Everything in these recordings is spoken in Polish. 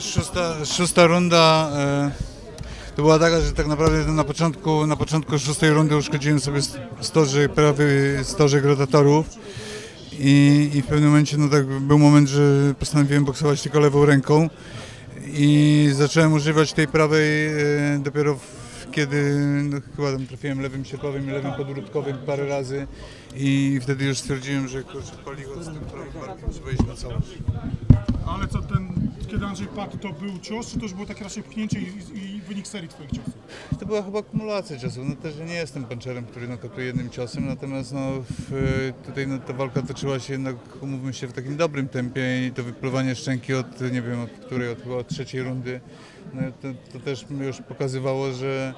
Szósta, szósta runda e, to była taka, że tak naprawdę na początku, na początku szóstej rundy uszkodziłem sobie st- stożek, prawy stożek rotatorów i, i w pewnym momencie no tak był moment, że postanowiłem boksować tylko lewą ręką i zacząłem używać tej prawej e, dopiero w, kiedy no, chyba tam trafiłem lewym sierpowym i lewym podbródkowym parę razy i wtedy już stwierdziłem, że kurczę paliło z tym prawym barkiem, żeby iść na całość. Ale co ten, kiedy Andrzej padł, to był cios, czy to już było takie raczej pchnięcie i, i wynik serii twoich ciosów? To była chyba kumulacja ciosów. No też nie jestem puncherem, który nokatuje jednym ciosem, natomiast no, w, tutaj no, ta walka toczyła się jednak, umówmy się, w takim dobrym tempie i to wypluwanie szczęki od, nie wiem, od której, od, od trzeciej rundy, no, to, to też już pokazywało, że,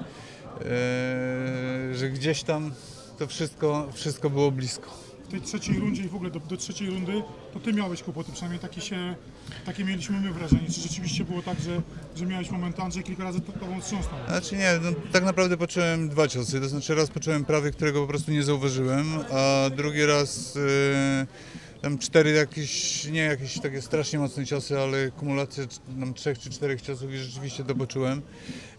e, że gdzieś tam to wszystko, wszystko było blisko. Tej trzeciej rundzie i w ogóle do, do trzeciej rundy, to ty miałeś kłopoty, przynajmniej takie się, takie mieliśmy my wrażenie. Czy rzeczywiście było tak, że, że miałeś moment Andrzej kilka razy to- tobą wstrząsnął? Znaczy nie, no, tak naprawdę poczułem dwa ciosy. To znaczy raz poczułem prawy, którego po prostu nie zauważyłem, a drugi raz e, tam cztery jakieś, nie jakieś takie strasznie mocne ciosy, ale kumulację tam trzech czy czterech ciosów i rzeczywiście to poczułem.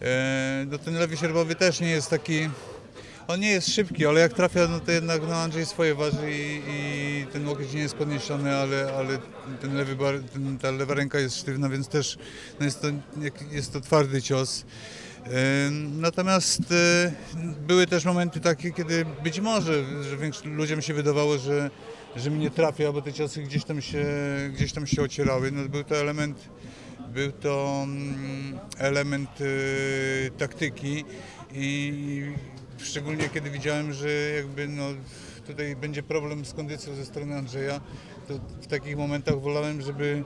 E, no ten lewy sierpowy też nie jest taki, on nie jest szybki, ale jak trafia, no to jednak no Andrzej swoje waży i, i ten łokieć nie jest podniesiony, ale, ale ten lewy bar, ten, ta lewa ręka jest sztywna, więc też no jest, to, jest to twardy cios. Natomiast y, były też momenty takie, kiedy być może, że ludziom się wydawało, że, że mi nie trafia, bo te ciosy gdzieś tam się, gdzieś tam się ocierały. No, był to element, był to mm, element y, taktyki i szczególnie kiedy widziałem, że jakby no, tutaj będzie problem z kondycją ze strony Andrzeja, to w takich momentach wolałem, żeby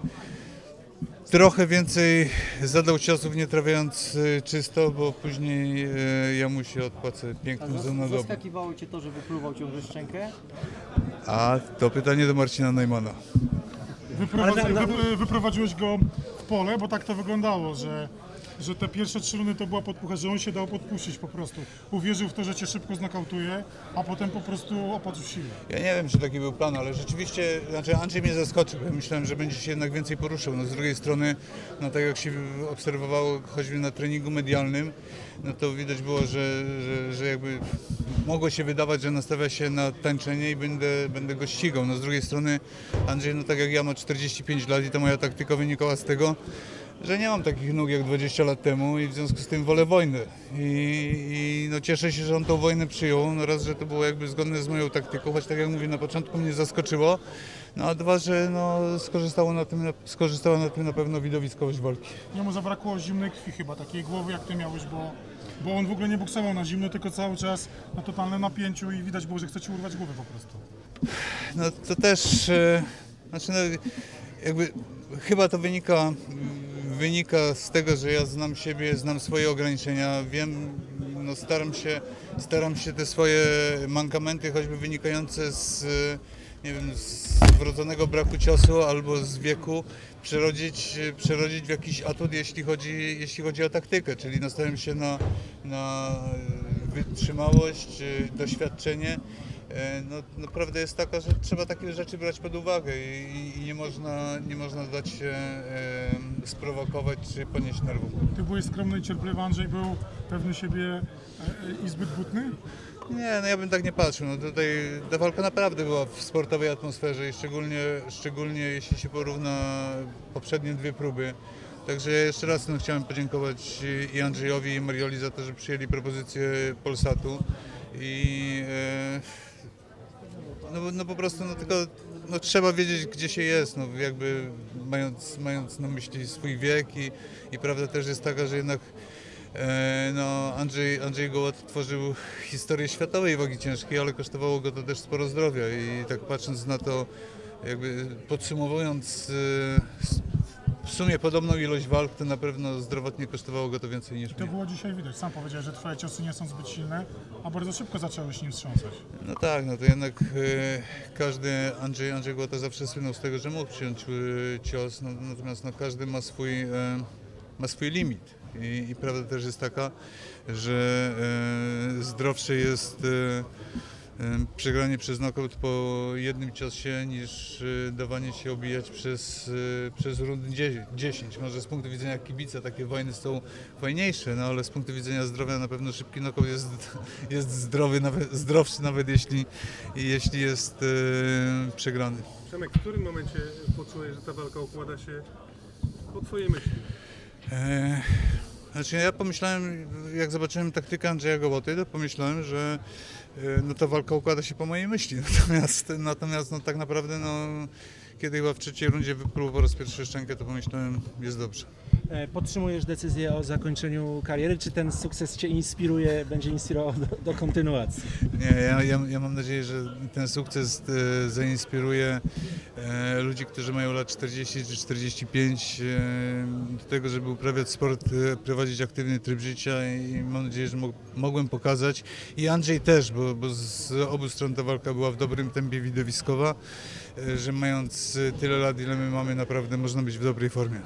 trochę więcej zadał ciosów, nie trafiając y, czysto, bo później y, ja mu się odpłacę piękną zoną dobu. Zaskakiwało Cię to, że wypluwał ciągle szczękę? A to pytanie do Marcina Neumana. Wyprowadzi, na- wy, wyprowadziłeś go w pole, bo tak to wyglądało, że, że te pierwsze trzy rundy to była podpucha, że on się dał podpuścić po prostu. Uwierzył w to, że cię szybko znokautuje, a potem po prostu opadł w siłę. Ja nie wiem, czy taki był plan, ale rzeczywiście, znaczy Andrzej mnie zaskoczył. Ja myślałem, że będzie się jednak więcej poruszał. No z drugiej strony, no tak jak się obserwowało choćby na treningu medialnym, no to widać było, że, że, że jakby mogło się wydawać, że nastawia się na tańczenie i będę, będę go ścigał. No z drugiej strony Andrzej, no tak jak ja, ma 45 lat i ta moja taktyka wynikała z tego, że nie mam takich nóg jak 20 lat temu i w związku z tym wolę wojnę. I, i no cieszę się, że on tą wojnę przyjął. No raz, że to było jakby zgodne z moją taktyką, choć tak jak mówię, na początku mnie zaskoczyło. No a dwa, że no, skorzystało na tym, skorzystała na tym na pewno widowiskowość walki. Jemu zabrakło zimnej krwi chyba, takiej głowy jak ty miałeś, bo, bo on w ogóle nie boksował na zimno, tylko cały czas na totalnym napięciu i widać było, że chce ci urwać głowę po prostu. No to też, e, znaczy no, jakby chyba to wynika, wynika z tego, że ja znam siebie, znam swoje ograniczenia, wiem, no staram się, staram się te swoje mankamenty, choćby wynikające z, nie wiem, z wrodzonego braku ciosu albo z wieku, przerodzić, przerodzić w jakiś atut, jeśli chodzi, jeśli chodzi o taktykę, czyli nastawiam się na, na wytrzymałość, doświadczenie. E, No, no prawda jest taka, że trzeba takie rzeczy brać pod uwagę i, i nie, można, nie można dać się sprowokować czy ponieść nerwów. Ty byłeś skromny i cierpliwy, Andrzej był pewny siebie e, e, i zbyt butny? Nie, no ja bym tak nie patrzył. No tutaj ta walka naprawdę była w sportowej atmosferze i szczególnie, szczególnie jeśli się porówna poprzednie dwie próby. Także jeszcze raz no, chciałem podziękować i Andrzejowi i Marioli za to, że przyjęli propozycję Polsatu i e, no, no po prostu no, tylko no, trzeba wiedzieć gdzie się jest, no, jakby mając, mając na myśli swój wiek i, i prawda też jest taka, że jednak E, No, Andrzej, Andrzej Gołot tworzył historię światowej wagi ciężkiej, ale kosztowało go to też sporo zdrowia. I tak patrząc na to, jakby podsumowując e, w sumie podobną ilość walk, to na pewno zdrowotnie kosztowało go to więcej niż To mnie. było dzisiaj widać. Sam powiedziałeś, że twoje ciosy nie są zbyt silne, a bardzo szybko zacząłeś nim wstrząsać. No tak, no to jednak e, każdy, Andrzej, Andrzej Gołota zawsze słynął z tego, że mógł przyjąć e, cios, no, natomiast no, każdy ma swój, e, ma swój limit. I, I prawda też jest taka, że e, zdrowszy jest przegranie przez knockout po jednym ciosie niż y, dawanie się obijać przez, y, przez rundy 10. Może z punktu widzenia kibica takie wojny są fajniejsze, no ale z punktu widzenia zdrowia na pewno szybki knockout jest, jest zdrowy, nawet, zdrowszy nawet jeśli, jeśli jest y, przegrany. Przemek, w którym momencie poczułeś, że ta walka układa się po twojej myśli? E, Znaczy ja pomyślałem, jak zobaczyłem taktykę Andrzeja Gołoty, to pomyślałem, że e, no ta walka układa się po mojej myśli. Natomiast, natomiast no tak naprawdę no, kiedy chyba w trzeciej rundzie wypluł po raz pierwszy szczękę, to pomyślałem, jest dobrze. E, Podtrzymujesz decyzję o zakończeniu kariery? Czy ten sukces Cię inspiruje, będzie inspirował do, do kontynuacji? Nie, ja, ja, ja mam nadzieję, że ten sukces e, zainspiruje ludzi, którzy mają lat 40 czy 45 e, do tego, żeby uprawiać sport, e, prowadzić aktywny tryb życia i mam nadzieję, że mo- mogłem pokazać i Andrzej też, bo, bo z obu stron ta walka była w dobrym tempie widowiskowa, e, że mając e, tyle lat, ile my mamy, naprawdę można być w dobrej formie.